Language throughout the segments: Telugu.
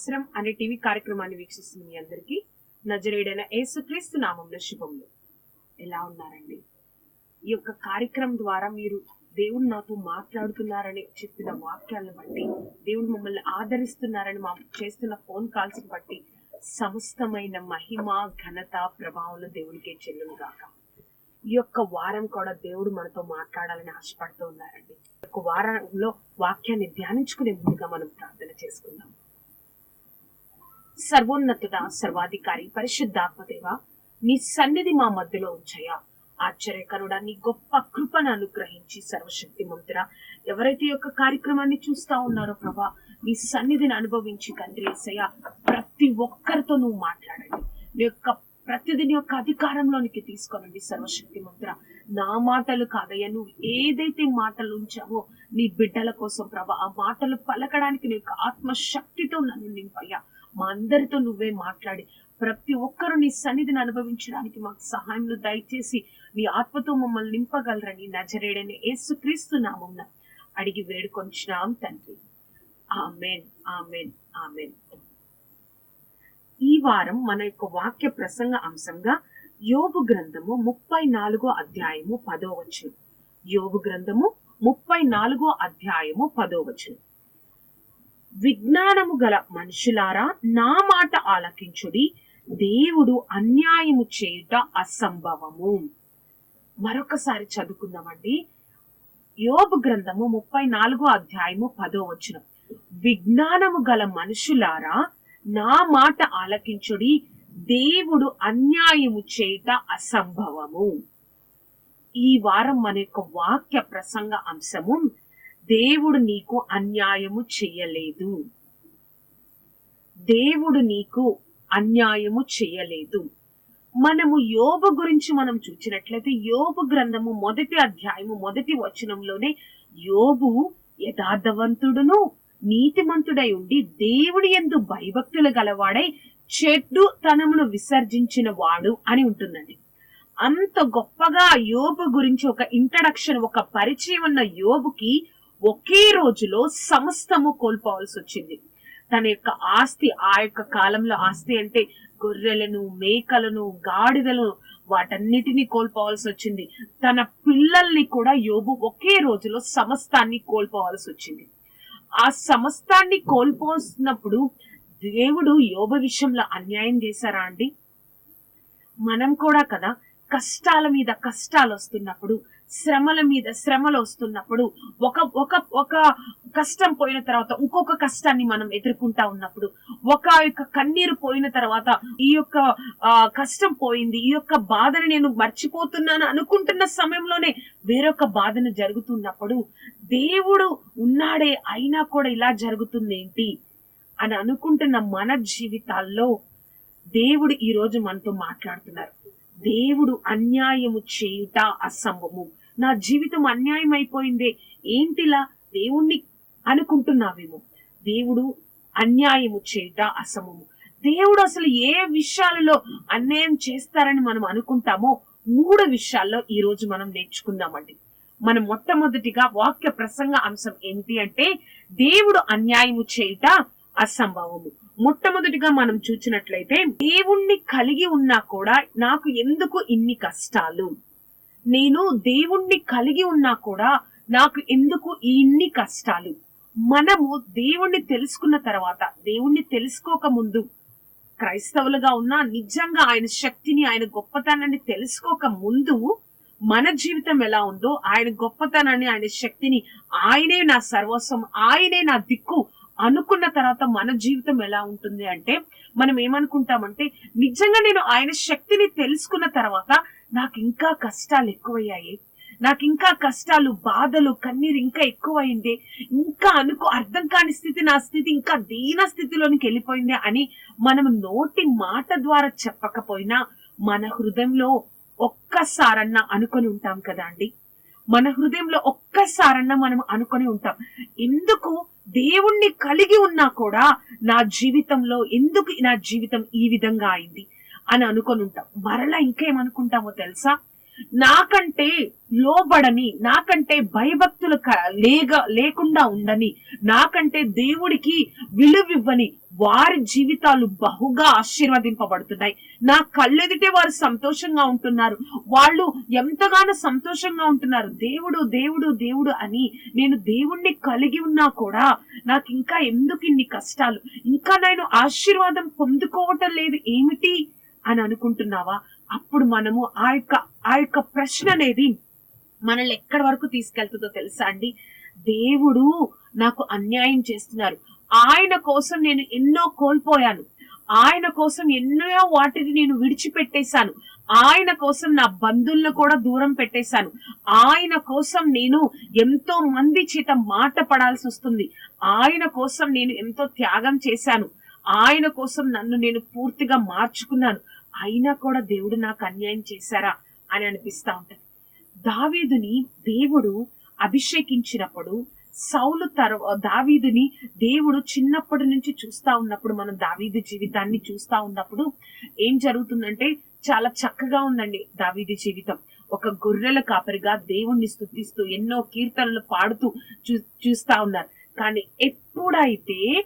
శాస్త్రం అనే టీవీ కార్యక్రమాన్ని వీక్షిస్తుంది మీ అందరికీ నజరేడైన యేసుక్రీస్తు నామంలో శుభములు. ఎలా ఉన్నారండి? ఈ యొక్క కార్యక్రమం ద్వారా మీరు దేవుడు నాతో మాట్లాడుతున్నారని చెప్పిన వాక్యాలను బట్టి దేవుడు మమ్మల్ని ఆదరిస్తున్నారని మా చేస్తున్న ఫోన్ కాల్స్ బట్టి సమస్తమైన మహిమ ఘనత ప్రభావంలో దేవునికే చెల్లును గాక. ఈ యొక్క వారం కూడా దేవుడు మనతో మాట్లాడాలని ఆశపడుతూ ఉన్నారండి. ఒక వారంలో వాక్యాన్ని ధ్యానించుకునే ముందుగా మనం ప్రార్థన చేసుకుందాం. సర్వోన్నతుడ సర్వాధికారి పరిశుద్ధాత్మదేవ నీ సన్నిధి మా మధ్యలో ఉంచయా ఆశ్చర్యకరుడా నీ గొప్ప కృపను అనుగ్రహించి సర్వశక్తి మంతురా ఎవరైతే యొక్క కార్యక్రమాన్ని చూస్తా ఉన్నారో ప్రభా నీ సన్నిధిని అనుభవించి తండ్రి ఏసయ్య ప్రతి ఒక్కరితో నువ్వు మాట్లాడండి. నీ యొక్క ప్రతిదిని యొక్క అధికారంలోనికి తీసుకోనండి సర్వశక్తి మంత్ర నా మాటలు కాదయ్యా నువ్వు ఏదైతే మాటలు ఉంచావో నీ బిడ్డల కోసం ప్రభా ఆ మాటలు పలకడానికి నీ యొక్క ఆత్మశక్తితో నన్ను నింపయ్యా. మా అందరితో నువ్వే మాట్లాడి ప్రతి ఒక్కరు నీ సన్నిధిని అనుభవించడానికి మాకు సహాయం దయచేసి నీ ఆత్మతో మమ్మల్ని నింపగలరని నజరేడని ఏసుక్రీస్తు నామం అడిగి వేడుకొంచున్నాం తండ్రి. Amen amen amen. ఈ వారం మన యొక్క వాక్య ప్రసంగ అంశంగా యోగు గ్రంథము ముప్పై నాలుగో అధ్యాయము పదో వచనం. యోగు గ్రంథము ముప్పై నాలుగో అధ్యాయము పదో వచనం. విజ్ఞానము గల మనుషులారా నా మాట ఆలకించుడి. దేవుడు అన్యాయము చేయుట అసంభవము. మరొకసారి చదువుకుందామండి. యోబు గ్రంథము ముప్పై నాలుగో అధ్యాయము పదో వచనం. విజ్ఞానము గల మనుషులారా నా మాట ఆలకించుడి. దేవుడు అన్యాయము చేయుట అసంభవము. ఈ వారం మన యొక్క వాక్య ప్రసంగ అంశము దేవుడు నీకు అన్యాయము చెయ్యలేదు దేవుడు నీకు అన్యాయము చెయ్యలేదు మనము యోబు గురించి మనం చూసినట్లయితే యోబు గ్రంథము మొదటి అధ్యాయము మొదటి వచనంలోనే యోబు యథార్థవంతుడును నీతిమంతుడై ఉండి దేవుడి ఎందు భయభక్తులు గలవాడై చెడ్డు తనమును విసర్జించిన వాడు అని ఉంటుందండి. అంత గొప్పగా యోబు గురించి ఒక ఇంట్రడక్షన్ ఒక పరిచయం ఉన్న యోబుకి ఒకే రోజులో సమస్తము కోల్పోవాల్సి వచ్చింది. తన యొక్క ఆస్తి ఆ యొక్క కాలంలో ఆస్తి అంటే గొర్రెలను మేకలను గాడిదలను వాటన్నిటిని కోల్పోవాల్సి వచ్చింది. తన పిల్లల్ని కూడా యోబు ఒకే రోజులో సమస్తాన్ని కోల్పోవాల్సి వచ్చింది. ఆ సమస్తాన్ని కోల్పోతున్నప్పుడు దేవుడు యోబు విషయంలో అన్యాయం చేశారా అండి? మనం కూడా కదా కష్టాల మీద కష్టాలు వస్తున్నప్పుడు శ్రమల మీద శ్రమలు వస్తున్నప్పుడు ఒక ఒక ఒక కష్టం పోయిన తర్వాత ఇంకొక కష్టాన్ని మనం ఎదుర్కొంటా ఉన్నప్పుడు ఒక యొక్క కన్నీరు పోయిన తర్వాత ఈ యొక్క కష్టం పోయింది ఈ యొక్క బాధను నేను మర్చిపోతున్నాను అనుకుంటున్న సమయంలోనే వేరొక బాధను జరుగుతున్నప్పుడు దేవుడు ఉన్నాడే అయినా కూడా ఇలా జరుగుతుంది ఏంటి అని అనుకుంటున్న మన జీవితాల్లో దేవుడు ఈరోజు మనతో మాట్లాడుతున్నారు. దేవుడు అన్యాయము చేయుట అసంభవము. నా జీవితం అన్యాయం అయిపోయిందే ఏంటిలా? దేవుణ్ణి అనుకుంటున్నావేమో. దేవుడు అన్యాయము చేయుట అసమము దేవుడు అసలు ఏ విషయాలలో అన్యాయం చేస్తారని మనం అనుకుంటామో మూడు విషయాల్లో ఈ రోజు మనం నేర్చుకుందామండి. మనం మొట్టమొదటిగా వాక్య ప్రసంగ అంశం ఏంటి అంటే దేవుడు అన్యాయము చేయుట అసంభవము. మొట్టమొదటిగా మనం చూసినట్లయితే దేవుణ్ణి కలిగి ఉన్నా కూడా నాకు ఎందుకు ఇన్ని కష్టాలు? నేను దేవుణ్ణి కలిగి ఉన్నా కూడా నాకు ఎందుకు ఇన్ని కష్టాలు? మనము దేవుణ్ణి తెలుసుకున్న తర్వాత దేవుణ్ణి తెలుసుకోక ముందు క్రైస్తవులుగా ఉన్నా నిజంగా ఆయన శక్తిని ఆయన గొప్పతనాన్ని తెలుసుకోక ముందు మన జీవితం ఎలా ఉందో ఆయన గొప్పతనాన్ని ఆయన శక్తిని ఆయనే నా సర్వస్వం ఆయనే నా దిక్కు అనుకున్న తర్వాత మన జీవితం ఎలా ఉంటుంది అంటే మనం ఏమనుకుంటామంటే నిజంగా నేను ఆయన శక్తిని తెలుసుకున్న తర్వాత నాకు ఇంకా కష్టాలు ఎక్కువయ్యాయి. నాకు ఇంకా కష్టాలు బాధలు కన్నీరు ఇంకా ఎక్కువైంది. ఇంకా అనుకో అర్థం కాని స్థితి నా స్థితి ఇంకా దీన స్థితిలోనికి వెళ్ళిపోయింది అని మనం నోటి మాట ద్వారా చెప్పకపోయినా మన హృదయంలో ఒక్కసారన్నా అనుకొని ఉంటాం కదా అండి. మన హృదయంలో ఒక్కసారన్నా మనం అనుకొని ఉంటాం. ఎందుకు దేవుణ్ణి కలిగి ఉన్నా కూడా నా జీవితంలో ఎందుకు నా జీవితం ఈ విధంగా అయింది అని అనుకొని ఉంటాం. మరలా ఇంకేమనుకుంటామో తెలుసా? నాకంటే లోబడని నాకంటే భయభక్తులు లేగ లేకుండా ఉండని నాకంటే దేవుడికి విలువివ్వని వారి జీవితాలు బహుగా ఆశీర్వదింపబడుతున్నాయి. నా కళ్ళెదిటే వారు సంతోషంగా ఉంటున్నారు. వాళ్ళు ఎంతగానో సంతోషంగా ఉంటున్నారు. దేవుడు దేవుడు దేవుడు అని నేను దేవుణ్ణి కలిగి ఉన్నా కూడా నాకు ఇంకా ఎందుకు ఇన్ని కష్టాలు? ఇంకా నేను ఆశీర్వాదం పొందుకోవటం లేదు ఏమిటి? అని అనుకుంటున్నావా? అప్పుడు మనము ఆ యొక్క ఆ యొక్క ప్రశ్న అనేది మనల్ని ఎక్కడి వరకు తీసుకెళ్తుందో తెలుసా అండి? దేవుడు నాకు అన్యాయం చేస్తున్నారు. ఆయన కోసం నేను ఎన్నో కోల్పోయాను. ఆయన కోసం ఎన్నో వాటిని నేను విడిచిపెట్టేశాను. ఆయన కోసం నా బంధువులను కూడా దూరం పెట్టేశాను. ఆయన కోసం నేను ఎంతో మంది చేత మాట పడాల్సి వస్తుంది. ఆయన కోసం నేను ఎంతో త్యాగం చేశాను. ఆయన కోసం నన్ను నేను పూర్తిగా మార్చుకున్నాను. అయినా కూడా దేవుడు నాకు అన్యాయం చేశారా? అని అనిపిస్తా ఉంటది. దావీదుని దేవుడు అభిషేకించినప్పుడు సౌలు తర్వా దావీదుని దేవుడు చిన్నప్పటి నుంచి చూస్తా ఉన్నప్పుడు మనం దావీదు జీవితాన్ని చూస్తా ఉన్నప్పుడు ఏం జరుగుతుందంటే చాలా చక్కగా ఉందండి దావీది జీవితం. ఒక గొర్రెల కాపరిగా దేవుణ్ణి స్థుతిస్తూ ఎన్నో కీర్తనలు పాడుతూ చూ చూస్తా ఉన్నారు. కానీ ఎప్పుడైతే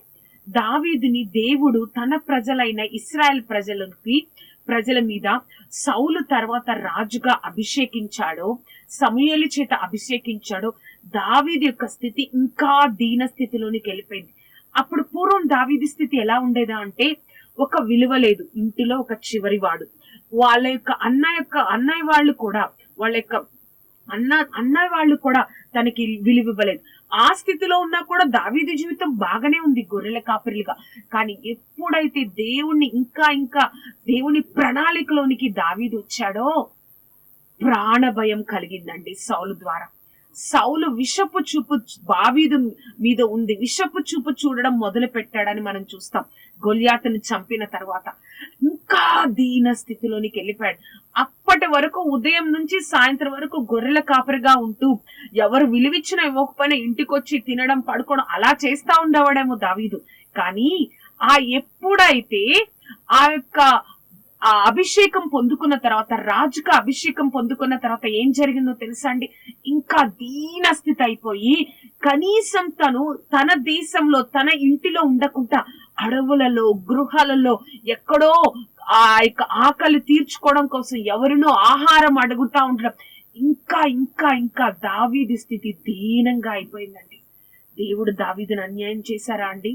దావీదుని దేవుడు తన ప్రజలైన ఇస్రాయెల్ ప్రజలకి ప్రజల మీద సౌలు తర్వాత రాజుగా అభిషేకించాడో సమయలు చేత అభిషేకించాడో దావీది యొక్క స్థితి ఇంకా దీన స్థితిలోనికి వెళ్ళిపోయింది. అప్పుడు పూర్వం దావీది స్థితి ఎలా ఉండేదా అంటే ఒక విలువ లేదు ఇంటిలో ఒక చివరి వాడు. వాళ్ళ యొక్క అన్న యొక్క అన్నయ్య వాళ్ళు కూడా వాళ్ళ యొక్క అన్న అన్న వాళ్ళు కూడా తనకి విలువ ఇవ్వలేదు. ఆ స్థితిలో ఉన్నా కూడా దావీదు జీవితం బాగానే ఉంది గొర్రెల కాపరిలుగా. కానీ ఎప్పుడైతే దేవుణ్ణి ఇంకా ఇంకా దేవుని ప్రణాళికలోనికి దావీదు వచ్చాడో ప్రాణ భయం కలిగిందండి సౌలు ద్వారా. సౌలు విషపు చూపు బావీదు మీద ఉంది. విషపు చూపు చూడడం మొదలు పెట్టాడని మనం చూస్తాం. గొల్యాతను చంపిన తర్వాత ఇంకా దీన స్థితిలోనికి వెళ్ళిపోయాడు. అప్పటి వరకు ఉదయం నుంచి సాయంత్రం వరకు గొర్రెల కాపరిగా ఉంటూ ఎవరు విలువిచ్చిన ఇవ్వకపోయినా ఇంటికొచ్చి తినడం పడుకోవడం అలా చేస్తా ఉండేవాడేమో దావీదు. కానీ ఆ ఎప్పుడైతే ఆ యొక్క ఆ అభిషేకం పొందుకున్న తర్వాత రాజుగా అభిషేకం పొందుకున్న తర్వాత ఏం జరిగిందో తెలుసా అండి? ఇంకా దీన స్థితి అయిపోయి కనీసం తను తన దేశంలో తన ఇంటిలో ఉండకుండా అడవులలో గృహాలలో ఎక్కడో ఆ యొక్క ఆకలి తీర్చుకోవడం కోసం ఎవరినో ఆహారం అడుగుతా ఉండడం. ఇంకా ఇంకా ఇంకా దావీది స్థితి దీనంగా అయిపోయిందండి. దేవుడు దావీదుని అన్యాయం చేశారా అండి?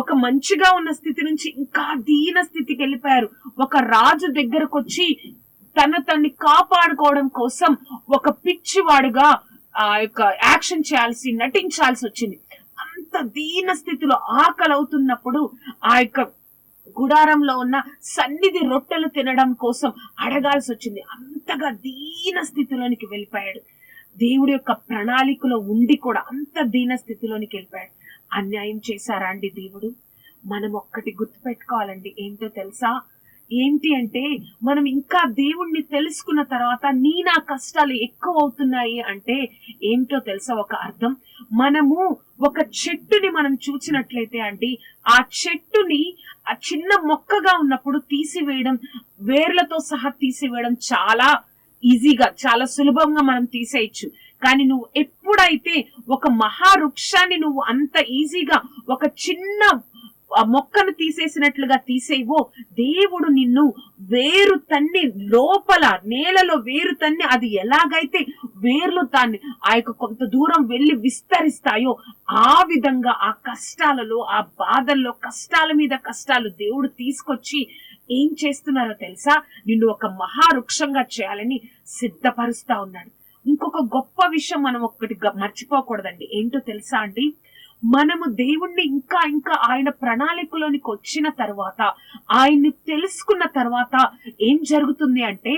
ఒక మంచిగా ఉన్న స్థితి నుంచి ఇంకా దీన స్థితికి వెళ్ళిపోయారు. ఒక రాజు దగ్గరకు వచ్చి తన తన్ని కాపాడుకోవడం కోసం ఒక పిచ్చివాడుగా ఆ యొక్క యాక్షన్ చేయాల్సి నటించాల్సి వచ్చింది. అంత దీన స్థితిలో ఆకలి అవుతున్నప్పుడు ఆ యొక్క గుడారంలో ఉన్న సన్నిధి రొట్టెలు తినడం కోసం అడగాల్సి వచ్చింది. అంతగా దీన స్థితిలోనికి వెళ్ళిపోయాడు. దేవుడి యొక్క ప్రణాళికలో ఉండి కూడా అంత దీన స్థితిలోనికి వెళ్ళిపోయాడు. అన్యాయం చేశారా అండి దేవుడు? మనం ఒక్కటి గుర్తుపెట్టుకోవాలండి ఏంటో తెలుసా? ఏంటి అంటే మనం ఇంకా దేవుణ్ణి తెలుసుకున్న తర్వాత నీ నా కష్టాలు ఎక్కువ అవుతున్నాయి అంటే ఏంటో తెలుసా ఒక అర్థం? మనము ఒక చెట్టుని మనం చూసినట్లయితే అండి ఆ చెట్టుని ఆ చిన్న మొక్కగా ఉన్నప్పుడు తీసివేయడం వేర్లతో సహా తీసివేయడం చాలా ఈజీగా చాలా సులభంగా మనం తీసేయచ్చు. కానీ నువ్వు ఎప్పుడైతే ఒక మహావృక్షాన్ని నువ్వు అంత ఈజీగా ఒక చిన్న ఆ మొక్కను తీసేసినట్లుగా తీసేవో దేవుడు నిన్ను వేరు తన్ని లోపల నేలలో వేరు తన్ని అది ఎలాగైతే వేర్లు దాన్ని ఆ యొక్క కొంత దూరం వెళ్ళి విస్తరిస్తాయో ఆ విధంగా ఆ కష్టాలలో ఆ బాధల్లో కష్టాల మీద కష్టాలు దేవుడు తీసుకొచ్చి ఏం చేస్తున్నారో తెలుసా? నిన్ను ఒక మహావృక్షంగా చేయాలని సిద్ధపరుస్తా ఉన్నాడు. ఇంకొక గొప్ప విషయం మనం ఒక్కటి మర్చిపోకూడదండి. ఏంటో తెలుసా అండి? మనము దేవుణ్ణి ఇంకా ఇంకా ఆయన ప్రణాళికలోనికి వచ్చిన తర్వాత ఆయన్ని తెలుసుకున్న తర్వాత ఏం జరుగుతుంది అంటే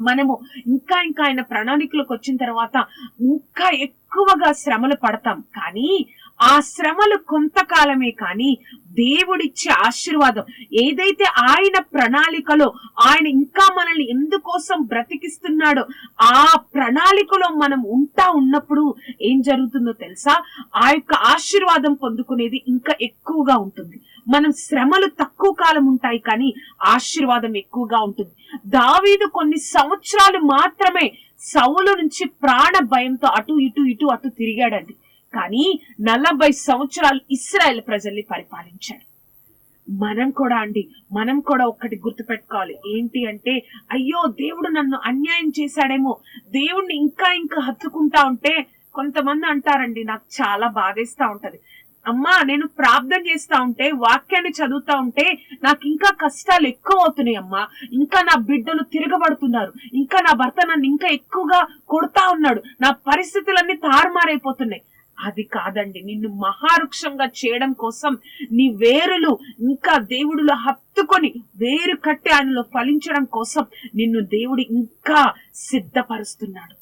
మనము ఇంకా ఇంకా ఆయన ప్రణాళికలకు వచ్చిన తర్వాత ఇంకా ఎక్కువగా శ్రమలు పడతాం. కానీ ఆ శ్రమలు కొంతకాలమే కానీ దేవుడిచ్చే ఆశీర్వాదం ఏదైతే ఆయన ప్రణాళికలో ఆయన ఇంకా మనల్ని ఎందుకోసం బ్రతికిస్తున్నాడో ఆ ప్రణాళికలో మనం ఉంటా ఉన్నప్పుడు ఏం జరుగుతుందో తెలుసా? ఆ యొక్క ఆశీర్వాదం పొందుకునేది ఇంకా ఎక్కువగా ఉంటుంది. మనం శ్రమలు తక్కువ కాలం ఉంటాయి కానీ ఆశీర్వాదం ఎక్కువగా ఉంటుంది. దావీదు కొన్ని సంవత్సరాలు మాత్రమే సౌలు నుంచి ప్రాణ భయంతో అటు ఇటు ఇటు అటు తిరిగాడండి. కానీ నలభై సంవత్సరాలు ఇస్రాయెల్ ప్రజల్ని పరిపాలించాడు. మనం కూడా అండి మనం కూడా ఒక్కటి గుర్తుపెట్టుకోవాలి. ఏంటి అంటే అయ్యో దేవుడు నన్ను అన్యాయం చేశాడేమో. దేవుణ్ణి ఇంకా ఇంకా హత్తుకుంటా ఉంటే కొంతమంది అంటారండి నాకు చాలా బాధేస్తా ఉంటది. అమ్మా నేను ప్రార్థన చేస్తా ఉంటే వాక్యాన్ని చదువుతా ఉంటే నాకు ఇంకా కష్టాలు ఎక్కువ అవుతున్నాయి అమ్మా. ఇంకా నా బిడ్డలు తిరగబడుతున్నారు. ఇంకా నా భర్త నన్ను ఇంకా ఎక్కువగా కొడతా ఉన్నాడు. నా పరిస్థితులన్నీ తారుమారైపోతున్నాయి. అది కాదండి. నిన్ను మహావృక్షంగా చేయడం కోసం నీ వేరులు ఇంకా దేవుడిలో హత్తుకొని వేరు కట్టి ఆయనలో ఫలించడం కోసం నిన్ను దేవుడు ఇంకా సిద్ధపరుస్తున్నాడు.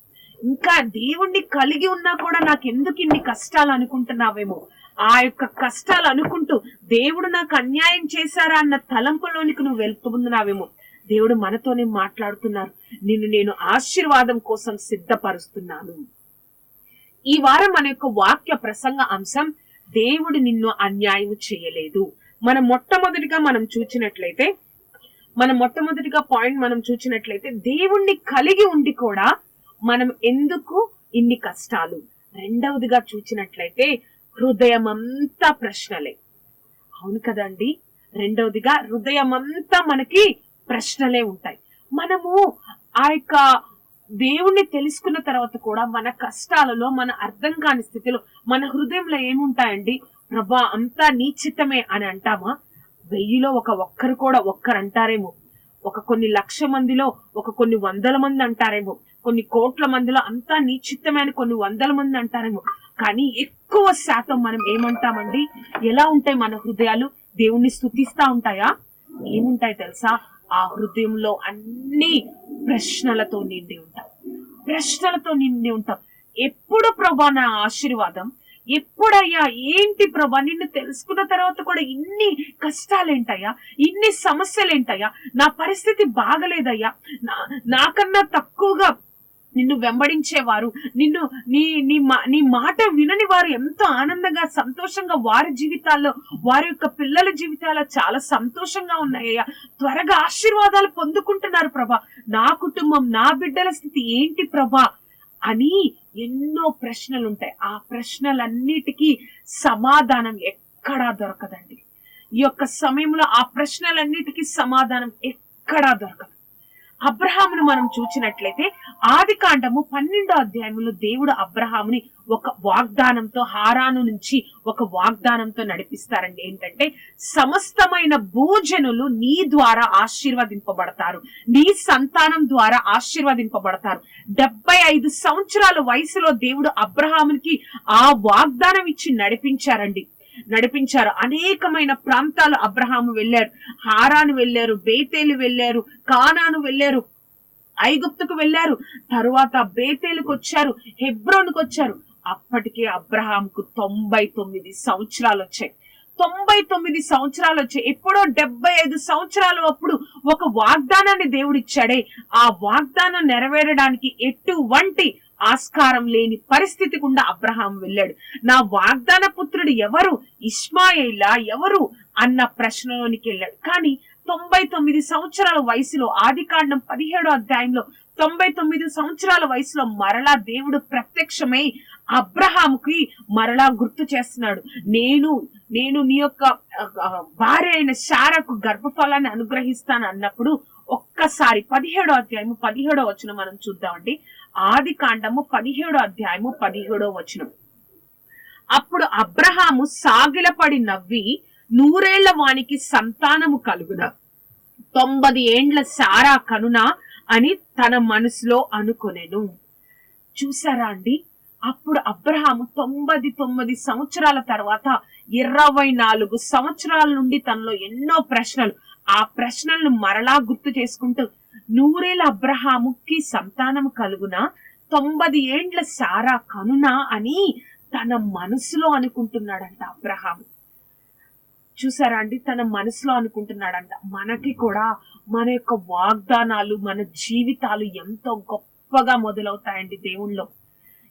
ఇంకా దేవుణ్ణి కలిగి ఉన్నా కూడా నాకు ఎందుకు ఇన్ని కష్టాలు అనుకుంటున్నావేమో? ఆ యొక్క కష్టాలు అనుకుంటూ దేవుడు నాకు అన్యాయం చేశారా అన్న తలంపులోనికి నువ్వు వెళ్తున్నావేమో దేవుడు మనతోనే మాట్లాడుతున్నారు. నిన్ను నేను ఆశీర్వాదం కోసం సిద్ధపరుస్తున్నాను. ఈ వారం మన యొక్క వాక్య ప్రసంగ అంశం దేవుడు నిన్ను అన్యాయం చేయలేదు. మనం మొట్టమొదటిగా మనం చూచినట్లయితే మన మొట్టమొదటిగా పాయింట్ మనం చూచినట్లయితే దేవుణ్ణి కలిగి ఉండి కూడా మనం ఎందుకు ఇన్ని కష్టాలు? రెండవదిగా చూచినట్లయితే హృదయం అంతా ప్రశ్నలే. అవును కదండి? రెండవదిగా హృదయం అంతా మనకి ప్రశ్నలే ఉంటాయి. మనము ఆ యొక్క దేవుణ్ణి తెలుసుకున్న తర్వాత కూడా మన కష్టాలలో మన అర్థం కాని స్థితిలో మన హృదయంలో ఏముంటాయండి? ప్రభా అంతా నీచితమే అని అంటామా? వెయ్యిలో ఒక ఒక్కరు కూడా ఒక్కరు అంటారేమో ఒక కొన్ని లక్ష మందిలో ఒక కొన్ని వందల మంది అంటారేమో. కొన్ని కోట్ల మందిలో అంతా నీచిత్తమే అని కొన్ని వందల మంది అంటారేమో. కానీ ఎక్కువ శాతం మనం ఏమంటామండి? ఎలా ఉంటాయి మన హృదయాలు? దేవుణ్ణి స్తుతిస్తా ఉంటాయా? ఏముంటాయి తెలుసా? ఆ హృదయంలో అన్ని ప్రశ్నలతో నిండి ఉంటాం. ప్రశ్నలతో నిండి ఉంటాం. ఎప్పుడు ప్రభా నా ఆశీర్వాదం? ఎప్పుడయ్యా? ఏంటి ప్రభా? నిన్ను తెలుసుకున్న తర్వాత కూడా ఇన్ని కష్టాలేంటయ్యా? ఇన్ని సమస్యలేంటయ్యా? నా పరిస్థితి బాగలేదయ్యా? నా నాకన్నా తక్కువగా నిన్ను వెంబడించేవారు. నిన్ను నీ నీ మా- నీ మాట వినని వారు ఎంతో ఆనందంగా సంతోషంగా వారి జీవితాల్లో వారి యొక్క పిల్లల జీవితాల్లో చాలా సంతోషంగా ఉన్నాయ్యా. త్వరగా ఆశీర్వాదాలు పొందుకుంటున్నారు ప్రభా. నా కుటుంబం నా బిడ్డల స్థితి ఏంటి ప్రభా? అని ఎన్నో ప్రశ్నలు ఉంటాయి ఆ ప్రశ్నలన్నిటికీ సమాధానం ఎక్కడా దొరకదండి. ఈ యొక్క సమయంలో ఆ ప్రశ్నలన్నిటికీ సమాధానం ఎక్కడా దొరకదు. అబ్రహామును మనం చూచినట్లయితే ఆది కాండము పన్నెండో అధ్యాయంలో దేవుడు అబ్రహాముని ఒక వాగ్దానంతో హారాను నుంచి ఒక వాగ్దానంతో నడిపిస్తారండి. ఏంటంటే సమస్తమైన భూజనులు నీ ద్వారా ఆశీర్వదింపబడతారు. నీ సంతానం ద్వారా ఆశీర్వదింపబడతారు. డెబ్బై ఐదు సంవత్సరాల వయసులో దేవుడు అబ్రహామునికి ఆ వాగ్దానం ఇచ్చి నడిపించారండి. నడిపించారు. అనేకమైన ప్రాంతాలు అబ్రహాము వెళ్ళారు. హారాను వెళ్ళారు బేతేలు వెళ్ళారు కానాను వెళ్ళారు ఐగుప్తుకు వెళ్ళారు. తరువాత బేతేలుకు వచ్చారు హెబ్రోన్కు వచ్చారు. అప్పటికే అబ్రహాంకు తొంభై తొమ్మిది సంవత్సరాలు వచ్చాయి. తొంభై తొమ్మిది సంవత్సరాలు వచ్చాయి. ఎప్పుడో డెబ్బై ఐదు సంవత్సరాలు అప్పుడు ఒక వాగ్దానాన్ని దేవుడిచ్చాడే. ఆ వాగ్దానం నెరవేరడానికి ఎటువంటి ఆస్కారం లేని పరిస్థితి గుండా అబ్రహాం వెళ్ళాడు. నా వాగ్దాన పుత్రుడు ఎవరు? ఇస్మాయిలా ఎవరు? అన్న ప్రశ్నలోనికి వెళ్ళాడు. కానీ తొంభై తొమ్మిది సంవత్సరాల వయసులో ఆది కాండం పదిహేడో అధ్యాయంలో తొంభై తొమ్మిది సంవత్సరాల వయసులో మరలా దేవుడు ప్రత్యక్షమై అబ్రహాంకి మరలా గుర్తు చేస్తున్నాడు. నేను నేను నీ యొక్క భార్య అయిన శారకు గర్భఫలాన్ని అనుగ్రహిస్తాను అన్నప్పుడు ఒక్కసారి పదిహేడో అధ్యాయం పదిహేడో వచ్చిన మనం చూద్దామండి. ఆది కాండము పదిహేడో అధ్యాయము పదిహేడో వచనం. అప్పుడు అబ్రహాము సాగిలపడి నవ్వి నూరేళ్ళ వానికి సంతానము కలుగున తొంభై ఏండ్ల సారా కనున అని తన మనసులో అనుకొనెను. చూసారా అండి? అప్పుడు అబ్రహాము తొంభది తొమ్మిది సంవత్సరాల తర్వాత ఇరవై నాలుగు సంవత్సరాల నుండి తనలో ఎన్నో ప్రశ్నలు. ఆ ప్రశ్నలను మరలా గుర్తు చేసుకుంటూ నూరేళ్ళ అబ్రహాముకి సంతానం కలుగున తొంభది ఏండ్ల సారా కనునా అని తన మనసులో అనుకుంటున్నాడంట అబ్రహాము. చూసారా అండి? తన మనసులో అనుకుంటున్నాడంట. మనకి కూడా మన యొక్క వాగ్దానాలు మన జీవితాలు ఎంతో గొప్పగా మొదలవుతాయండి దేవుళ్ళు.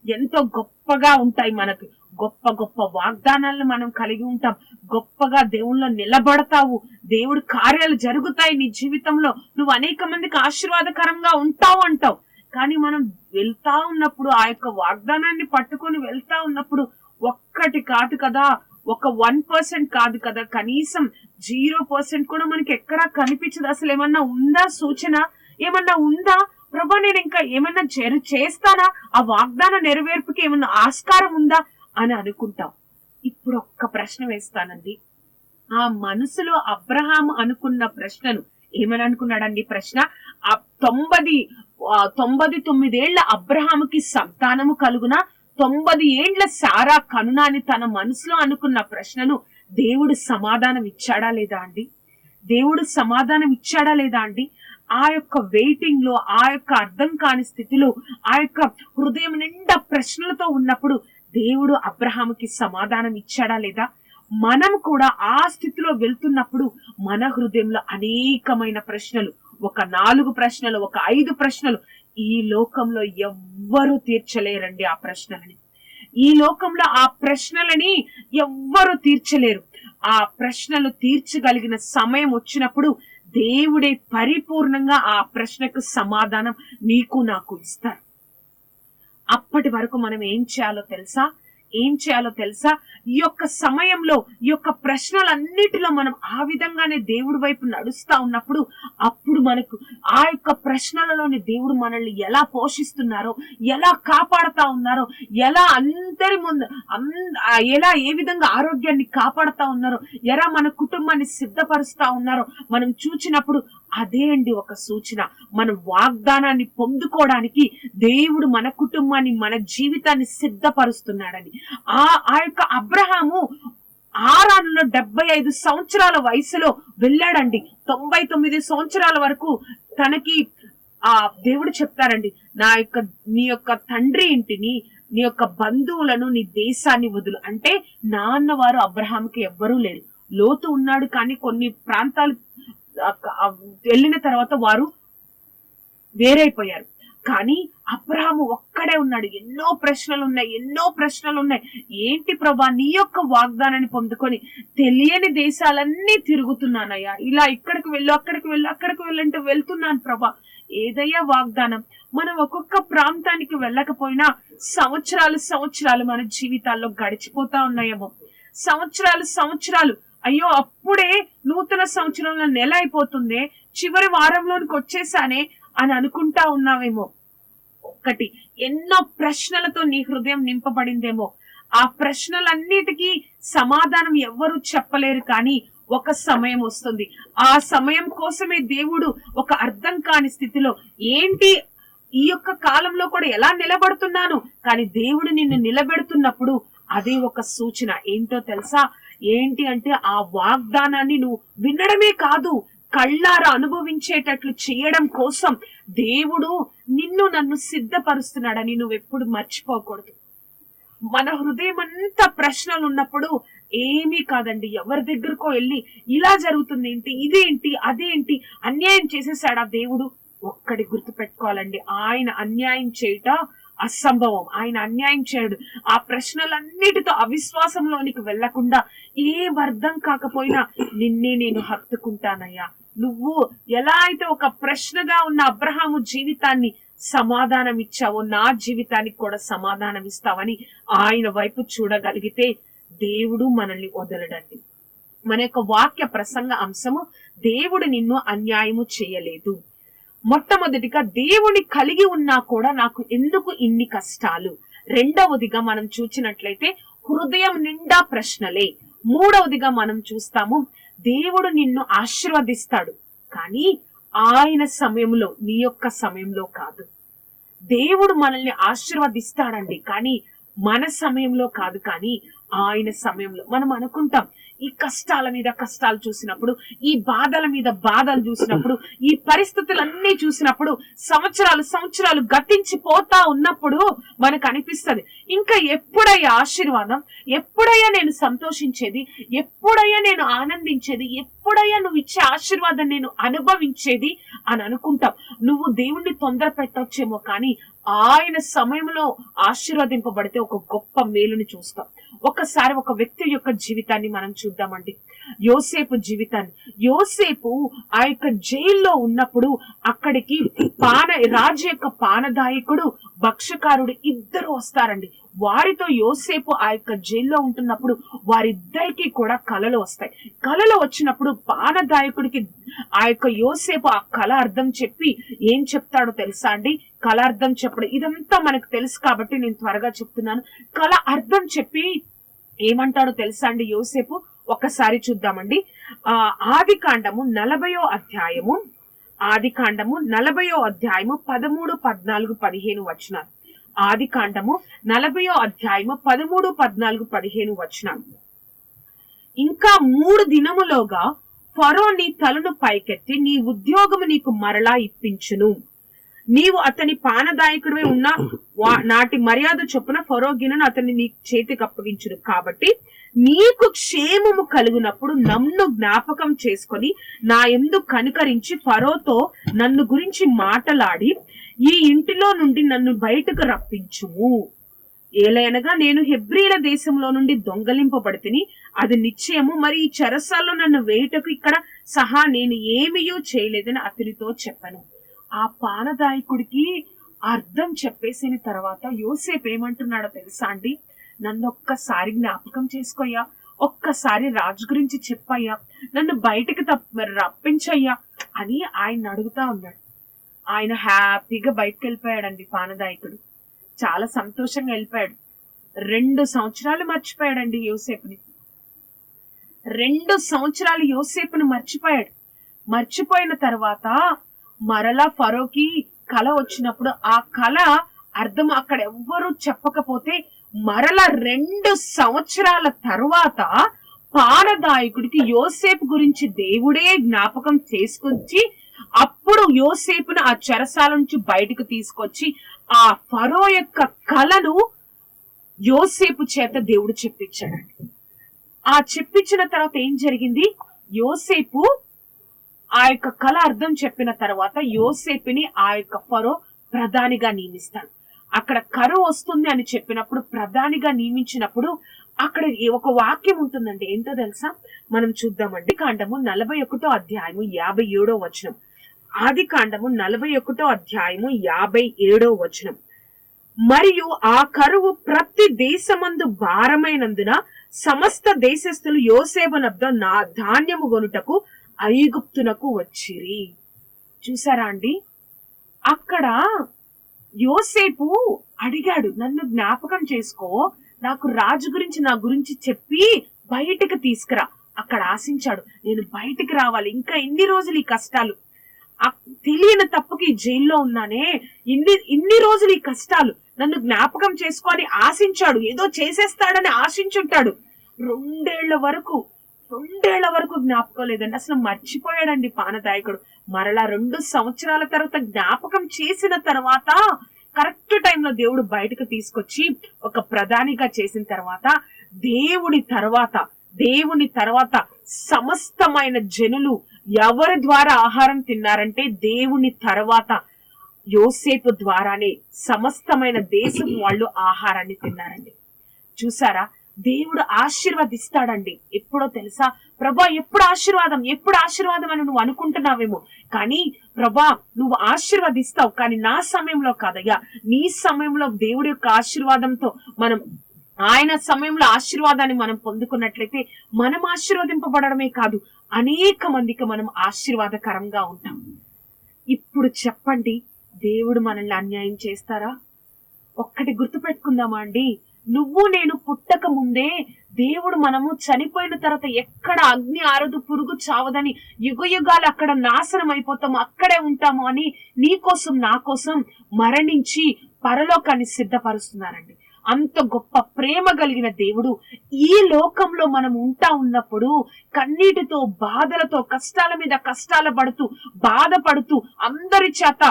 ఎంతో గొప్పగా ఉంటాయి మనకి. గొప్ప గొప్ప వాగ్దానాలను మనం కలిగి ఉంటాం. గొప్పగా దేవుళ్ళు నిలబడతావు. దేవుడు కార్యాలు జరుగుతాయి నీ జీవితంలో. నువ్వు అనేక మందికి ఆశీర్వాదకరంగా ఉంటావు అంటావు. కానీ మనం వెళ్తా ఉన్నప్పుడు ఆ యొక్క వాగ్దానాన్ని పట్టుకొని వెళ్తా ఉన్నప్పుడు ఒక్కటి కాదు కదా. ఒక వన్ పర్సెంట్ కాదు కదా. కనీసం జీరో పర్సెంట్ కూడా మనకి ఎక్కడా కనిపించదు. అసలు ఏమన్నా ఉందా సూచన? ఏమన్నా ఉందా? ప్రభా నేను ఇంకా ఏమన్నా చేరు చేస్తానా? ఆ వాగ్దాన నెరవేర్పుకి ఏమన్నా ఆస్కారం ఉందా? అని అనుకుంటాం. ఇప్పుడు ఒక్క ప్రశ్న వేస్తానండి. ఆ మనసులో అబ్రహాం అనుకున్న ప్రశ్నను ఏమని అనుకున్నాడండి ప్రశ్న? ఆ తొంభది ఆ, తొంభది తొమ్మిదేళ్ళ అబ్రహాముకి సంతానము కలుగున? తొంభది ఏండ్ల సారా కనున అని తన మనసులో అనుకున్న ప్రశ్నను దేవుడు సమాధానం ఇచ్చాడా లేదా అండి? దేవుడు సమాధానం ఇచ్చాడా లేదా అండి? ఆ యొక్క వెయిటింగ్లో ఆ యొక్క అర్థం కాని స్థితిలో ఆ యొక్క హృదయం నిండా ప్రశ్నలతో ఉన్నప్పుడు దేవుడు అబ్రహాముకి సమాధానం ఇచ్చాడా లేదా? మనం కూడా ఆ స్థితిలో వెళ్తున్నప్పుడు మన హృదయంలో అనేకమైన ప్రశ్నలు ఒక నాలుగు ప్రశ్నలు ఒక ఐదు ప్రశ్నలు ఈ లోకంలో ఎవ్వరూ తీర్చలేరండి ఆ ప్రశ్నలని. ఈ లోకంలో ఆ ప్రశ్నలని ఎవ్వరూ తీర్చలేరు. ఆ ప్రశ్నలు తీర్చగలిగిన సమయం వచ్చినప్పుడు దేవుడే పరిపూర్ణంగా ఆ ప్రశ్నకు సమాధానం నీకు నాకు ఇస్తారు. అప్పటి వరకు మనం ఏం చేయాలో తెలుసా? ఏం చేయాలో తెలుసా? ఈ యొక్క సమయంలో ఈ యొక్క ప్రశ్నలన్నిటిలో మనం ఆ విధంగానే దేవుడి వైపు నడుస్తా ఉన్నప్పుడు అప్పుడు మనకు ఆ యొక్క ప్రశ్నలలోని దేవుడు మనల్ని ఎలా పోషిస్తున్నారో ఎలా కాపాడుతా ఉన్నారో ఎలా అందరి ముందు ఎలా ఏ విధంగా ఆరోగ్యాన్ని కాపాడుతా ఉన్నారో ఎలా మన కుటుంబాన్ని సిద్ధపరుస్తా ఉన్నారో మనం చూచినప్పుడు అదే అండి ఒక సూచన. మన వాగ్దానాన్ని పొందుకోవడానికి దేవుడు మన కుటుంబాన్ని మన జీవితాన్ని సిద్ధపరుస్తున్నాడని. ఆ ఆ యొక్క అబ్రహాము ఆరానులో డెబ్బై ఐదు సంవత్సరాల వయసులో వెళ్ళాడండి. తొంభై తొమ్మిది సంవత్సరాల వరకు తనకి ఆ దేవుడు చెప్తారండి నా యొక్క నీ యొక్క తండ్రి ఇంటిని నీ యొక్క బంధువులను నీ దేశాన్ని వదులు. అంటే నాన్న వారు అబ్రహాంకి ఎవ్వరూ లేరు. లోతు ఉన్నాడు కానీ కొన్ని ప్రాంతాలు వెళ్ళిన తర్వాత వారు వేరైపోయారు. కానీ అబ్రహాము ఒక్కడే ఉన్నాడు. ఎన్నో ప్రశ్నలు ఉన్నాయి ఎన్నో ప్రశ్నలు ఉన్నాయి ఏంటి ప్రభా నీ యొక్క వాగ్దానాన్ని పొందుకొని తెలియని దేశాలన్నీ తిరుగుతున్నానయ్యా. ఇలా ఇక్కడికి వెళ్ళు అక్కడికి వెళ్ళు అక్కడికి వెళ్ళంటే వెళ్తున్నాను ప్రభా. ఏదయ్యా వాగ్దానం? మనం ఒక్కొక్క ప్రాంతానికి వెళ్ళకపోయినా సంవత్సరాలు సంవత్సరాలు మన జీవితాల్లో గడిచిపోతా ఉన్నాయేమో. సంవత్సరాలు సంవత్సరాలు అయ్యో అప్పుడే నూతన సంవత్సరంలో నెల అయిపోతుందే చివరి వారంలోనికి వచ్చేసానే అని అనుకుంటా ఉన్నావేమో. ఒకటి ఎన్నో ప్రశ్నలతో నీ హృదయం నింపబడిందేమో. ఆ ప్రశ్నలన్నిటికీ సమాధానం ఎవ్వరూ చెప్పలేరు కానీ ఒక సమయం వస్తుంది. ఆ సమయం కోసమే దేవుడు ఒక అర్థం కాని స్థితిలో ఏంటి? ఈ యొక్క కాలంలో కూడా ఎలా నిలబడుతున్నాను? కానీ దేవుడు నిన్ను నిలబెడుతున్నప్పుడు అదే ఒక సూచన. ఏంటో తెలుసా? ఏంటి అంటే ఆ వాగ్దానాన్ని నువ్వు వినడమే కాదు కళ్ళారా అనుభవించేటట్లు చేయడం కోసం దేవుడు నిన్ను నన్ను సిద్ధపరుస్తున్నాడని నువ్వు ఎప్పుడు మర్చిపోకూడదు. మన హృదయం అంతా ప్రశ్నలు ఉన్నప్పుడు ఏమీ కాదండి ఎవరి దగ్గరకో వెళ్ళి ఇలా జరుగుతుంది ఏంటి ఇదేంటి అదేంటి అన్యాయం చేసేసాడా దేవుడు? ఒక్కడి గుర్తు పెట్టుకోవాలండి ఆయన అన్యాయం చేయట అసంభవం. ఆయన అన్యాయం చేయడు. ఆ ప్రశ్నలన్నిటితో అవిశ్వాసంలోనికి వెళ్ళకుండా ఏం అర్థం కాకపోయినా నిన్నే నేను హత్తుకుంటానయ్యా. నువ్వు ఎలా అయితే ఒక ప్రశ్నగా ఉన్న అబ్రహాము జీవితాన్ని సమాధానం ఇచ్చావో నా జీవితానికి కూడా సమాధానం ఇస్తావని ఆయన వైపు చూడగలిగితే దేవుడు మనల్ని వదలడండి. మన యొక్క వాక్య ప్రసంగ అంశము దేవుడు నిన్ను అన్యాయము చేయలేదు. మొట్టమొదటిగా దేవుని కలిగి ఉన్నా కూడా నాకు ఎందుకు ఇన్ని కష్టాలు? రెండవదిగా మనం చూచినట్లయితే హృదయం నిండా ప్రశ్నలే. మూడవదిగా మనం చూస్తాము దేవుడు నిన్ను ఆశీర్వదిస్తాడు. కానీ ఆయన సమయంలో నీ యొక్క సమయంలో కాదు. దేవుడు మనల్ని ఆశీర్వదిస్తాడండి. కానీ మన సమయంలో కాదు. కానీ ఆయన సమయంలో మనం అనుకుంటాం ఈ కష్టాల మీద కష్టాలు చూసినప్పుడు ఈ బాధల మీద బాధలు చూసినప్పుడు ఈ పరిస్థితులన్నీ చూసినప్పుడు సంవత్సరాలు సంవత్సరాలు గతించి పోతా ఉన్నప్పుడు మనకు అనిపిస్తది ఇంకా ఎప్పుడయ్యా ఆశీర్వాదం? ఎప్పుడయ్యా నేను సంతోషించేది? ఎప్పుడయ్యా నేను ఆనందించేది? ఎప్పుడయ్యా నువ్వు ఇచ్చే ఆశీర్వాదం నేను అనుభవించేది? అని అనుకుంటాం. నువ్వు దేవుణ్ణి తొందర పెట్టొచ్చేమో కానీ ఆయన సమయంలో ఆశీర్వదింపబడితే ఒక గొప్ప మేలుని చూస్తాం. ఒకసారి ఒక వ్యక్తి యొక్క జీవితాన్ని మనం చూద్దామండి. యోసేపు జీవితాన్ని. యోసేపు ఆ యొక్క జైల్లో ఉన్నప్పుడు అక్కడికి పాన రాజు యొక్క పానదాయకుడు భక్షకారుడు ఇద్దరు వస్తారండి. వారితో యోసేపు ఆ యొక్క జైల్లో ఉంటున్నప్పుడు వారిద్దరికి కూడా కళలు వస్తాయి. కళలు వచ్చినప్పుడు పానదాయకుడికి ఆ యొక్క యోసేపు ఆ కళ అర్థం చెప్పి ఏం చెప్తాడో తెలుసా అండి? కళ అర్థం చెప్పడం. ఇదంతా మనకు తెలుసు కాబట్టి నేను త్వరగా చెప్తున్నాను. కళ అర్థం చెప్పి ఏమంటాడో తెలుసా అండి యోసేపు? ఒకసారి చూద్దామండి. ఆ ఆది కాండము నలభయో అధ్యాయము. ఆది కాండము నలభయో అధ్యాయము పదమూడు పద్నాలుగు పదిహేను వచనాలు. ఆది కాండము నలభయో అధ్యాయము పదమూడు పద్నాలుగు పదిహేను వచనాలు. ఇంకా మూడు దినములోగా ఫరో నీ తలను పైకెత్తి నీ ఉద్యోగము నీకు మరలా ఇప్పించును. నీవు అతని పానదాయకుడివై ఉన్న వా- నాటి మర్యాద చొప్పున ఫరో గిన్నెను అతన్ని నీ చేతికి అప్పగించును. కాబట్టి నీకు క్షేమము కలుగునప్పుడు నన్ను జ్ఞాపకం చేసుకొని నా ఎందు కనుకరించి ఫరోతో నన్ను గురించి మాటలాడి ఈ ఇంటిలో నుండి నన్ను బయటకు రప్పించుము ఏలైనగా నేను హెబ్రీల దేశంలో నుండి దొంగలింపబడితిని అది నిశ్చయము. మరి ఈ చెరసాల్లో నన్ను వేయుటకు ఇక్కడ సహా నేను ఏమీయూ చేయలేదని అతనితో చెప్పాను. ఆ పానదాయకుడికి అర్థం చెప్పేసిన తర్వాత యోసేపు ఏమంటున్నాడో తెలుసా అండి? నన్ను ఒక్కసారి జ్ఞాపకం చేసుకోయ్యా. ఒక్కసారి రాజు గురించి చెప్పయ్యా. నన్ను బయటకు తప్ప రప్పించయ్యా అని ఆయన అడుగుతా ఉన్నాడు. ఆయన హ్యాపీగా బయటకు వెళ్ళిపోయాడండి పానదాయకుడు. చాలా సంతోషంగా వెళ్ళిపోయాడు. రెండు సంవత్సరాలు మర్చిపోయాడండి యోసేపుని. రెండు సంవత్సరాలు యోసేపుని మర్చిపోయాడు. మర్చిపోయిన తర్వాత మరలా ఫరోకి కళ వచ్చినప్పుడు ఆ కళ అర్థం అక్కడ ఎవ్వరూ చెప్పకపోతే మరల రెండు సంవత్సరాల తరువాత పానదాయకుడికి యోసేపు గురించి దేవుడే జ్ఞాపకం చేసుకొచ్చి అప్పుడు యోసేపును ఆ చెరసాల నుంచి బయటకు తీసుకొచ్చి ఆ ఫరో యొక్క కళను యోసేపు చేత దేవుడు చెప్పించాడండి. ఆ చెప్పించిన తర్వాత ఏం జరిగింది? యోసేపు ఆ యొక్క కళ అర్థం చెప్పిన తర్వాత యోసేపుని ఆ యొక్క ఫరో ప్రధానిగా నియమిస్తాడు. అక్కడ కరు వస్తుంది అని చెప్పినప్పుడు ప్రధానిగా నియమించినప్పుడు అక్కడ ఏ- ఒక వాక్యం ఉంటుందండి. ఏంటో తెలుసా? మనం చూద్దామండి. కాండము నలభై ఒకటో అధ్యాయము యాభై ఏడో వచనం. ఆది కాండము నలభై ఒకటో అధ్యాయము యాభై ఏడో వచనం. మరియు ఆ కరువు ప్రతి దేశమందు భారమైనందున సమస్త దేశస్థులు యోసేబనబ్ద నా ధాన్యము గొనుటకు ఐగుప్తునకు వచ్చిరి. చూసారా అండి? అక్కడ యోసేపు అడిగాడు నన్ను జ్ఞాపకం చేసుకో నాకు రాజు గురించి నా గురించి చెప్పి బయటకు తీసుకురా. అక్కడ ఆశించాడు నేను బయటికి రావాలి ఇంకా ఎన్ని రోజులు ఈ కష్టాలు? తెలియని తప్పుకి జైల్లో ఉన్నానే. ఇన్ని ఇన్ని రోజులు ఈ కష్టాలు నన్ను జ్ఞాపకం చేసుకొని ఆశించాడు. ఏదో చేసేస్తాడని ఆశించుంటాడు. రెండేళ్ళ వరకు రెండేళ్ళ వరకు జ్ఞాపకం లేదండి. అసలు మర్చిపోయాడండి పానదాయకుడు. మరలా రెండు సంవత్సరాల తర్వాత జ్ఞాపకం చేసిన తర్వాత కరెక్ట్ టైంలో దేవుడు బయటకు తీసుకొచ్చి ఒక ప్రధానిగా చేసిన తర్వాత దేవుడి తర్వాత దేవుని తర్వాత సమస్తమైన జనులు ఎవరి ద్వారా ఆహారం తిన్నారంటే దేవుని తర్వాత యోసేపు ద్వారానే సమస్తమైన దేశం వాళ్ళు ఆహారాన్ని తిన్నారండి. చూసారా? దేవుడు ఆశీర్వదిస్తాడండి. ఎప్పుడో తెలుసా? ప్రభా ఎప్పుడు ఆశీర్వాదం? ఎప్పుడు ఆశీర్వాదం అని నువ్వు అనుకుంటున్నావేమో. కానీ ప్రభా నువ్వు ఆశీర్వదిస్తావు. కానీ నా సమయంలో కాదయ్యా. నీ సమయంలో దేవుడి యొక్క ఆశీర్వాదంతో మనం ఆయన సమయంలో ఆశీర్వాదాన్ని మనం పొందుకున్నట్లయితే మనం ఆశీర్వదింపబడమే కాదు అనేక మందికి మనం ఆశీర్వాదకరంగా ఉంటాం. ఇప్పుడు చెప్పండి దేవుడు మనల్ని అన్యాయం చేస్తారా? ఒక్కటి గుర్తుపెట్టుకుందామా అండి. నువ్వు నేను పుట్టక ముందే దేవుడు మనము చనిపోయిన తర్వాత ఎక్కడ అగ్ని ఆరదు పురుగు చావదని యుగ యుగాలు అక్కడ నాశనం అయిపోతాము అక్కడే ఉంటాము అని నీ కోసం నా కోసం మరణించి పరలోకాన్ని సిద్ధపరుస్తున్నారండి. అంత గొప్ప ప్రేమ కలిగిన దేవుడు. ఈ లోకంలో మనం ఉంటా ఉన్నప్పుడు కన్నీటితో బాధలతో కష్టాల మీద కష్టాల పడుతూ బాధపడుతూ అందరి చేత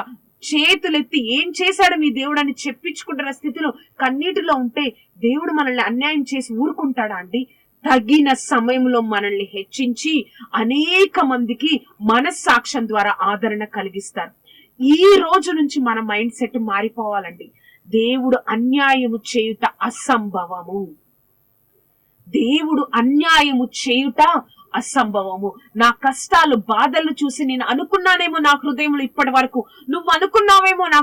చేతులెత్తి ఏం చేశాడు మీ దేవుడు అని చెప్పించుకుంటున్న స్థితిలో కన్నీటిలో ఉంటే దేవుడు మనల్ని అన్యాయం చేసి ఊరుకుంటాడా అండి? తగిన సమయంలో మనల్ని హెచ్చించి అనేక మందికి మనస్సాక్ష్యం ద్వారా ఆదరణ కలిగిస్తారు. ఈ రోజు నుంచి మన మైండ్ సెట్ మారిపోవాలండి. దేవుడు అన్యాయము చేయుట అసంభవము. దేవుడు అన్యాయము చేయుట అసంభవము. నా కష్టాలు బాధలు చూసి నేను అనుకున్నానేమో నా హృదయంలో ఇప్పటి వరకు. నువ్వు అనుకున్నావేమో నా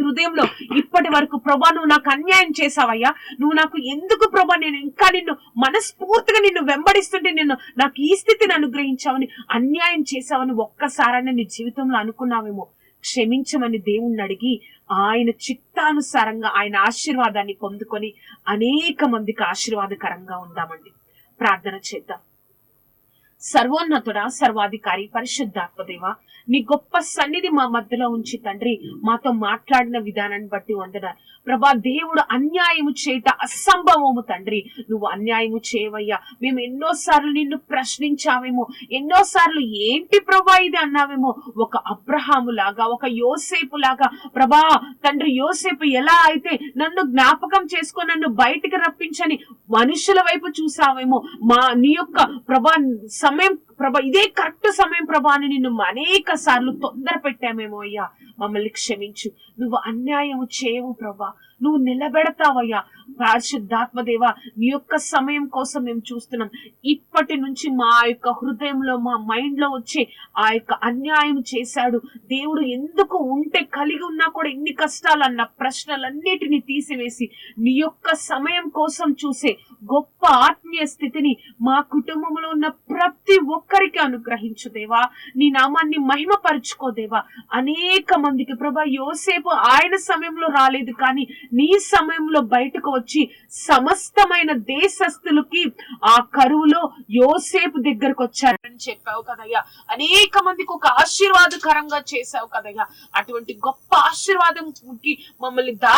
హృదయంలో ఇప్పటి వరకు. ప్రభా నువ్వు నాకు అన్యాయం చేసావయ్యా నువ్వు నాకు ఎందుకు ప్రభా నేను ఇంకా నిన్ను మనస్ఫూర్తిగా నిన్ను వెంబడిస్తుంటే నిన్ను నాకు ఈ స్థితిని అనుగ్రహించావని అన్యాయం చేసావని ఒక్కసారైనా నీ జీవితంలో అనుకున్నావేమో. క్షమించమని దేవుణ్ణి అడిగి ఆయన చిత్తానుసారంగా ఆయన ఆశీర్వాదాన్ని పొందుకొని అనేక మందికి ఆశీర్వాదకరంగా ఉందామండి. ప్రార్థన చేద్దాం. సర్వోన్నతుడ సర్వాధికారి పరిశుద్ధాత్మదేవ నీ గొప్ప సన్నిధి మా మధ్యలో ఉంచి తండ్రి. మాతో మాట్లాడిన విధానాన్ని బట్టి వందన. ప్రభా దేవుడు అన్యాయము చేయట అసంభవము తండ్రి. నువ్వు అన్యాయము చేయవయ్యా. మేము ఎన్నోసార్లు నిన్ను ప్రశ్నించావేమో. ఎన్నోసార్లు ఏంటి ప్రభా ఇది అన్నావేమో. ఒక అబ్రహాము లాగా ఒక యోసేపు లాగా. ప్రభా తండ్రి యోసేపు ఎలా అయితే నన్ను జ్ఞాపకం చేసుకొని నన్ను బయటికి రప్పించని మనుషుల వైపు చూసావేమో. మా నీ యొక్క ప్రభా సమయం ప్రభా ఇదే కరెక్ట్ సమయం ప్రభా అని నిన్ను అనేక సార్లు తొందర పెట్టామేమో అయ్యా. మమ్మల్ని క్షమించు. నువ్వు అన్యాయము చేయవు ప్రభా. నువ్వు నిలబెడతావయ్యా. పరిశుద్ధాత్మదేవ నీ యొక్క సమయం కోసం మేము చూస్తున్నాం. ఇప్పటి నుంచి మా యొక్క హృదయంలో మా మైండ్లో వచ్చే ఆ యొక్క అన్యాయం చేశాడు. దేవుడు ఎందుకు ఉంటే కలిగి ఉన్నా కూడా ఇన్ని కష్టాలు అన్న ప్రశ్నలన్నిటిని తీసివేసి నీ యొక్క సమయం కోసం చూసే గొప్ప ఆత్మీయ స్థితిని మా కుటుంబంలో ఉన్న ప్రతి ఒక్కరికి అనుగ్రహించు దేవా. నీ నామాన్ని మహిమపరుచుకో దేవా. అనేక మందికి ప్రభా యోసేపు ఆయన సమయంలో రాలేదు కానీ నీ సమయంలో బయటకు వచ్చి సమస్తమైన దేశస్థులకి ఆ కరువులో యోసేపు దగ్గరకు వచ్చారని చెప్పావు కదయ్యా. అనేక మందికి ఒక ఆశీర్వాదకరంగా చేశావు కదయ్యా. అటువంటి గొప్ప ఆశీర్వాదంకి మమ్మల్ని దా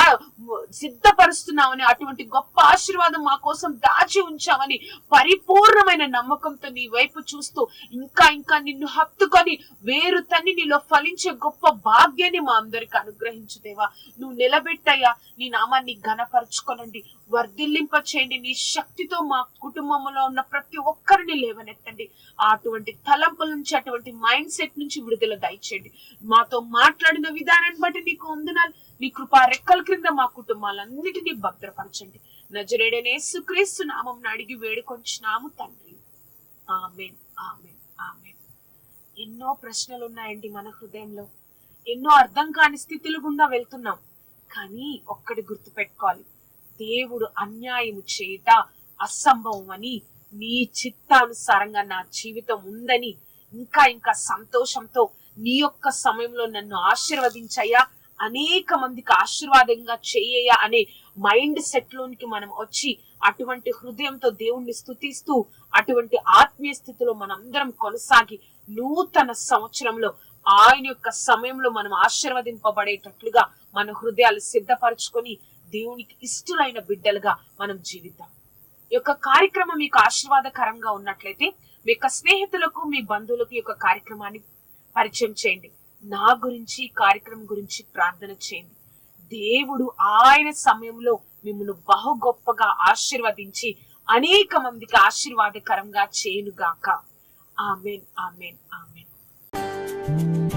సిద్ధపరుస్తున్నామని అటువంటి గొప్ప ఆశీర్వాదం మా కోసం దాచి ఉంచామని పరిపూర్ణమైన నమ్మకంతో నీ వైపు చూస్తూ ఇంకా ఇంకా నిన్ను హత్తుకొని వేరు తన్ని నీలో ఫలించే గొప్ప భాగ్యాన్ని మా అందరికి అనుగ్రహించుదేవా నువ్వు నిలబెట్టయ్యా. నీ నామాన్ని చేయండి వర్ధిల్లింప చేయండి నీ శక్తితో మా కుటుంబంలో ఉన్న ప్రతి ఒక్కరిని లేవనెత్తండి. అటువంటి తలంపుల నుంచి అటువంటి మైండ్ సెట్ నుంచి విడుదల దయచేయండి. మాతో మాట్లాడిన విధానాన్ని బట్టి నీకు వందనాలు. నీ కృపా రెక్కల క్రింద మా కుటుంబాలన్నిటినీ భద్రపరచండి. నజరేడనే సుక్రీస్తు నామం అడిగి వేడుకొంచున్నాము తండ్రి. ఆమెన్. ఆమెన్. ఆమెన్. ఎన్నో ప్రశ్నలు ఉన్నాయండి మన హృదయంలో. ఎన్నో అర్థం కాని స్థితులు గుండా వెళ్తున్నాం. కానీ ఒక్కటి గుర్తు పెట్టుకోవాలి దేవుడు అన్యాయము చేయట అసంభవం అని నీ చిత్తానుసారంగా నా జీవితం ఉందని ఇంకా ఇంకా సంతోషంతో నీ యొక్క సమయంలో నన్ను ఆశీర్వదించయ్యా. అనేక మందికి ఆశీర్వాదంగా చేయయ్యా అనే మైండ్ సెట్ లోనికి మనం వచ్చి అటువంటి హృదయంతో దేవుణ్ణి స్థుతిస్తూ అటువంటి ఆత్మీయ స్థితిలో మనందరం కొనసాగి నూతన సంవత్సరంలో ఆయన యొక్క సమయంలో మనం ఆశీర్వదింపబడేటట్లుగా మన హృదయాలు సిద్ధపరచుకొని దేవునికి ఇష్టలైన బిడ్డలుగా మనం జీవిద్దాం. ఈ యొక్క కార్యక్రమం మీకు ఆశీర్వాదకరంగా ఉన్నట్లయితే మీ యొక్క స్నేహితులకు మీ బంధువులకు ఈ యొక్క కార్యక్రమాన్ని పరిచయం చేయండి. నా గురించి ఈ కార్యక్రమం గురించి ప్రార్థన చేయండి. దేవుడు ఆయన సమయంలో మిమ్మల్ని బహు గొప్పగా ఆశీర్వదించి అనేక మందికి ఆశీర్వాదకరంగా చేయనుగాక. Amen amen amen.